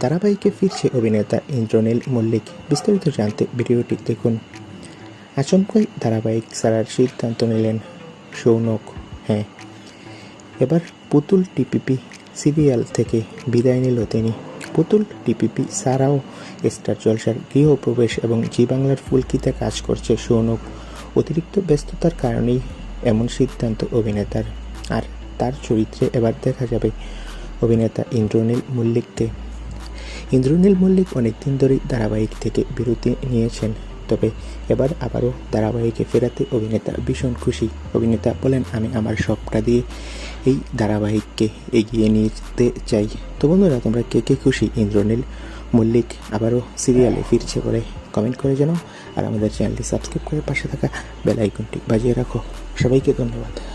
ধারাবাহিকে ফিরছে অভিনেতা ইন্দ্রনীল মল্লিক। বিস্তারিত জানতে ভিডিওটি দেখুন। আচমকাই ধারাবাহিক ছাড়ার সিদ্ধান্ত নিলেন সৌনক। হ্যাঁ এবার পুতুল টিপিপি সিরিয়াল থেকে বিদায় নিল তিনি। পুতুল টিপিপি ছাড়াও স্টার জলসার গৃহপ্রবেশ এবং জি বাংলার ফুলকিতে কাজ করছে সৌনক। অতিরিক্ত ব্যস্ততার কারণেই এমন সিদ্ধান্ত অভিনেতার। আর তার চরিত্রে এবার দেখা যাবে অভিনেতা ইন্দ্রনীল মল্লিককে। ইন্দ্রনীল মল্লিক অনেকদিন ধরেই ধারাবাহিক থেকে বিরতি নিয়েছেন, তবে এবার আবারও ধারাবাহিকে ফেরাতে অভিনেতা ভীষণ খুশি। অভিনেতা বলেন, আমি আমার সবটা দিয়ে এই ধারাবাহিককে এগিয়ে নিয়ে যেতে চাই। তো বন্ধুরা, তোমরা কে কে খুশি? ইন্দ্রনীল মল্লিক আবারও সিরিয়ালে ফিরছে বলে কমেন্ট করে জানাও। আর আমাদের চ্যানেলটি সাবস্ক্রাইব করে পাশে থাকা বেল আইকনটি বাজিয়ে রাখো। সবাইকে ধন্যবাদ।